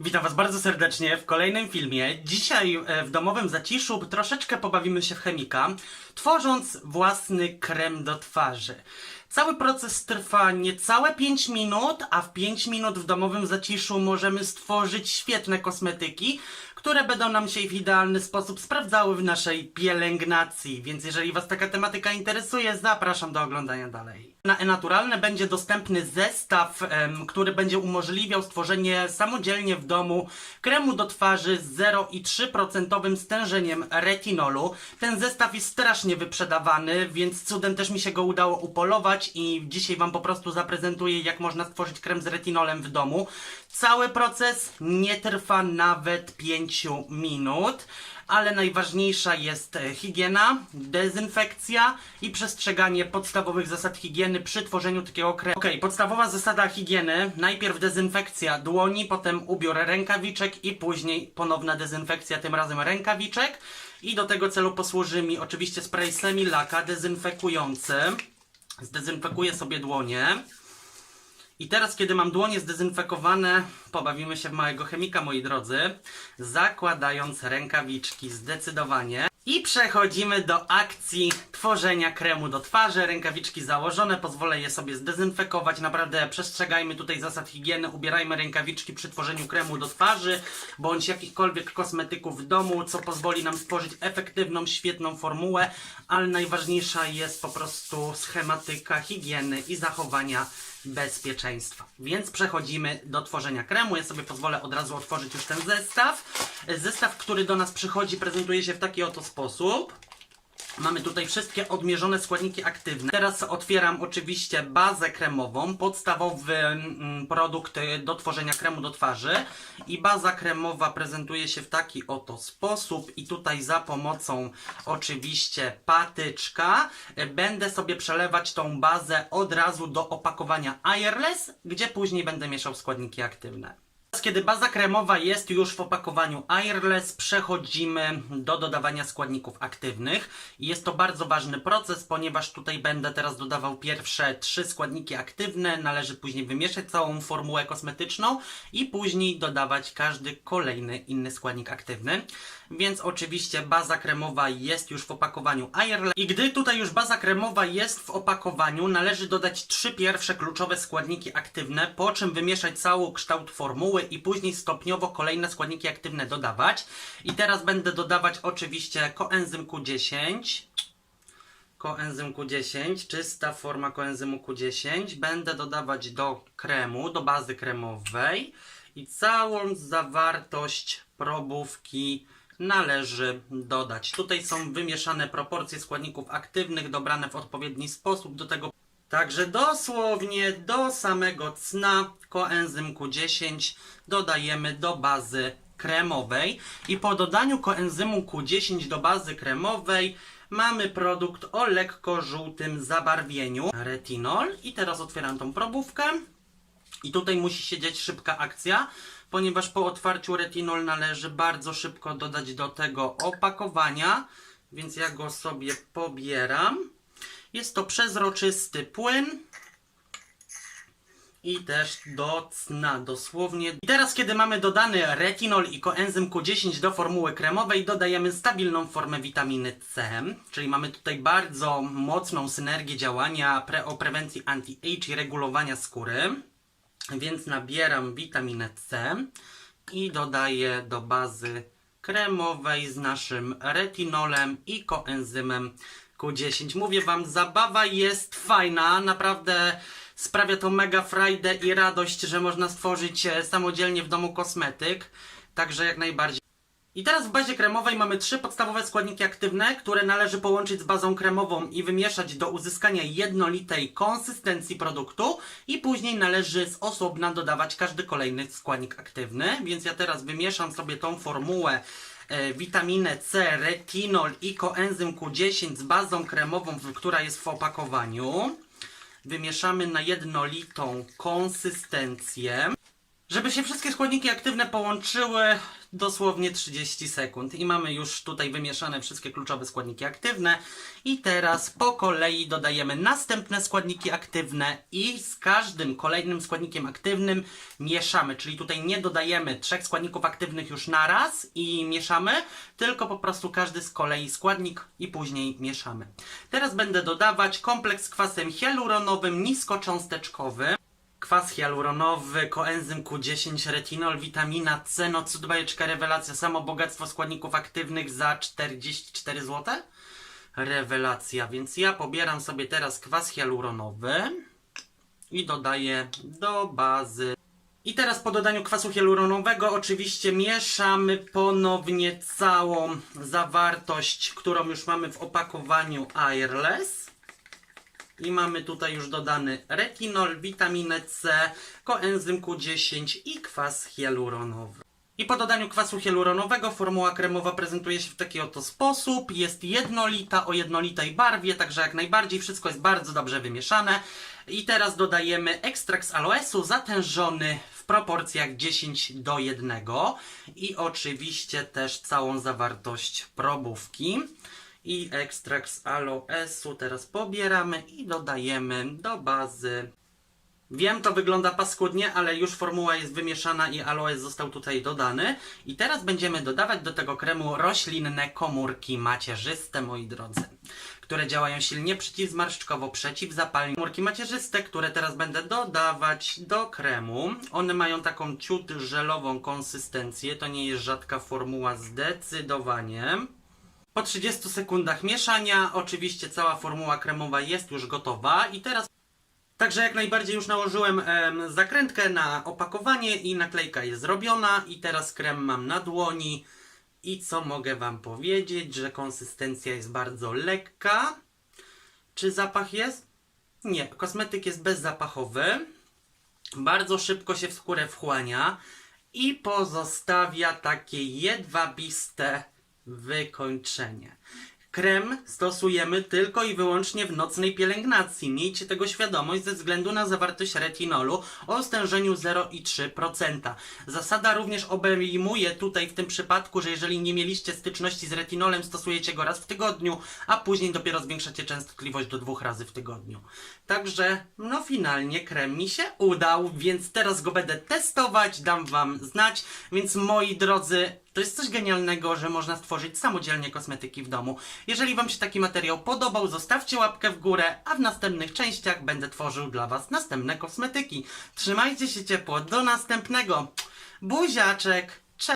Witam Was bardzo serdecznie w kolejnym filmie. Dzisiaj e, w domowym zaciszu troszeczkę pobawimy się w chemika, tworząc własny krem do twarzy. Cały proces trwa niecałe 5 minut, a w 5 minut w domowym zaciszu możemy stworzyć świetne kosmetyki, które będą nam się w idealny sposób sprawdzały w naszej pielęgnacji. Więc jeżeli Was taka tematyka interesuje, zapraszam do oglądania dalej. Na e-naturalne będzie dostępny zestaw, który będzie umożliwiał stworzenie samodzielnie w domu kremu do twarzy z 0,3% stężeniem retinolu. Ten zestaw jest strasznie wyprzedawany, więc cudem też mi się go udało upolować i dzisiaj Wam po prostu zaprezentuję, jak można stworzyć krem z retinolem w domu. Cały proces nie trwa nawet 5 minut ale najważniejsza jest e, higiena, dezynfekcja i przestrzeganie podstawowych zasad higieny przy tworzeniu takiego kremu. Okej, podstawowa zasada higieny, najpierw dezynfekcja dłoni, potem ubiór rękawiczek i później ponowna dezynfekcja, tym razem rękawiczek. I do tego celu posłuży mi oczywiście spray Semilaka dezynfekujący. Zdezynfekuję sobie dłonie. I teraz, kiedy mam dłonie zdezynfekowane, pobawimy się w małego chemika, moi drodzy, zakładając rękawiczki zdecydowanie. I przechodzimy do akcji tworzenia kremu do twarzy. Rękawiczki założone, pozwolę je sobie zdezynfekować. Naprawdę przestrzegajmy tutaj zasad higieny, ubierajmy rękawiczki przy tworzeniu kremu do twarzy, bądź jakichkolwiek kosmetyków w domu, co pozwoli nam stworzyć efektywną, świetną formułę, ale najważniejsza jest po prostu schematyka higieny i zachowania bezpieczeństwa. Więc przechodzimy do tworzenia kremu. Ja sobie pozwolę od razu otworzyć już ten zestaw. Zestaw, który do nas przychodzi, prezentuje się w taki oto sposób. Mamy tutaj wszystkie odmierzone składniki aktywne. Teraz otwieram oczywiście bazę kremową, podstawowy mm, produkt y, do tworzenia kremu do twarzy. I baza kremowa prezentuje się w taki oto sposób. I tutaj za pomocą oczywiście patyczka y, będę sobie przelewać tą bazę od razu do opakowania Airless, gdzie później będę mieszał składniki aktywne. Kiedy baza kremowa jest już w opakowaniu Airless, przechodzimy do dodawania składników aktywnych. Jest to bardzo ważny proces, ponieważ tutaj będę teraz dodawał pierwsze trzy składniki aktywne. Należy później wymieszać całą formułę kosmetyczną i później dodawać każdy kolejny inny składnik aktywny. Więc oczywiście baza kremowa jest już w opakowaniu Airless. I gdy tutaj już baza kremowa jest w opakowaniu, należy dodać trzy pierwsze kluczowe składniki aktywne, po czym wymieszać cały kształt formuły i później stopniowo kolejne składniki aktywne dodawać. I teraz będę dodawać oczywiście koenzym Q10, koenzym Q10, czysta forma koenzymu Q10. Będę dodawać do kremu, do bazy kremowej i całą zawartość probówki należy dodać. Tutaj są wymieszane proporcje składników aktywnych, dobrane w odpowiedni sposób do tego. Także dosłownie do samego cna koenzym Q10 dodajemy do bazy kremowej. I po dodaniu koenzymu Q10 do bazy kremowej mamy produkt o lekko żółtym zabarwieniu retinol. I teraz otwieram tą probówkę. I tutaj musi się dziać szybka akcja, ponieważ po otwarciu retinol należy bardzo szybko dodać do tego opakowania, więc ja go sobie pobieram. Jest to przezroczysty płyn i też do cna, dosłownie. I teraz, kiedy mamy dodany retinol i koenzym Q10 do formuły kremowej, dodajemy stabilną formę witaminy C, czyli mamy tutaj bardzo mocną synergię działania pre o prewencji anti-age i regulowania skóry. Więc nabieram witaminę C i dodaję do bazy kremowej z naszym retinolem i koenzymem Q10. Mówię Wam, zabawa jest fajna, naprawdę sprawia to mega frajdę i radość, że można stworzyć e, samodzielnie w domu kosmetyk. Także jak najbardziej. I teraz w bazie kremowej mamy trzy podstawowe składniki aktywne, które należy połączyć z bazą kremową i wymieszać do uzyskania jednolitej konsystencji produktu i później należy z osobna dodawać każdy kolejny składnik aktywny. Więc ja teraz wymieszam sobie tą formułę witaminę C, retinol i koenzym Q10 z bazą kremową, która jest w opakowaniu. Wymieszamy na jednolitą konsystencję. Żeby się wszystkie składniki aktywne połączyły, dosłownie 30 sekund. I mamy już tutaj wymieszane wszystkie kluczowe składniki aktywne. I teraz po kolei dodajemy następne składniki aktywne i z każdym kolejnym składnikiem aktywnym mieszamy. Czyli tutaj nie dodajemy trzech składników aktywnych już naraz i mieszamy, tylko po prostu każdy z kolei składnik i później mieszamy. Teraz będę dodawać kompleks kwasem hialuronowym niskocząsteczkowym. Kwas hialuronowy, koenzym Q10, retinol, witamina C, no cud bajeczka, rewelacja, samo bogactwo składników aktywnych za 44 zł? Rewelacja, więc ja pobieram sobie teraz kwas hialuronowy i dodaję do bazy. I teraz po dodaniu kwasu hialuronowego oczywiście mieszamy ponownie całą zawartość, którą już mamy w opakowaniu Airless. I mamy tutaj już dodany retinol, witaminę C, koenzym Q10 i kwas hialuronowy. I po dodaniu kwasu hialuronowego formuła kremowa prezentuje się w taki oto sposób. Jest jednolita o jednolitej barwie, także jak najbardziej wszystko jest bardzo dobrze wymieszane. I teraz dodajemy ekstrakt z aloesu zatężony w proporcjach 10 do 1 i oczywiście też całą zawartość probówki i ekstrakt z aloesu teraz pobieramy i dodajemy do bazy. Wiem, to wygląda paskudnie, ale już formuła jest wymieszana i aloes został tutaj dodany. I teraz będziemy dodawać do tego kremu roślinne komórki macierzyste, moi drodzy, które działają silnie przeciwzmarszczkowo, przeciwzapalnie. Komórki macierzyste, które teraz będę dodawać do kremu. One mają taką ciut żelową konsystencję, to nie jest rzadka formuła zdecydowanie. Po 30 sekundach mieszania, oczywiście cała formuła kremowa jest już gotowa i teraz Także jak najbardziej już nałożyłem em, zakrętkę na opakowanie i naklejka jest zrobiona i teraz krem mam na dłoni i co mogę wam powiedzieć, że konsystencja jest bardzo lekka. Czy zapach jest? Nie, kosmetyk jest bezzapachowy. Bardzo szybko się w skórę wchłania i pozostawia takie jedwabiste wykończenie. Krem stosujemy tylko i wyłącznie w nocnej pielęgnacji. Miejcie tego świadomość ze względu na zawartość retinolu o stężeniu 0,3%. Zasada również obejmuje tutaj w tym przypadku, że jeżeli nie mieliście styczności z retinolem, stosujecie go raz w tygodniu, a później dopiero zwiększacie częstotliwość do dwóch razy w tygodniu. Także, no finalnie krem mi się udał, więc teraz go będę testować, dam wam znać. Więc moi drodzy, to jest coś genialnego, że można stworzyć samodzielnie kosmetyki w domu. Jeżeli Wam się taki materiał podobał, zostawcie łapkę w górę, a w następnych częściach będę tworzył dla Was następne kosmetyki. Trzymajcie się ciepło, do następnego. Buziaczek!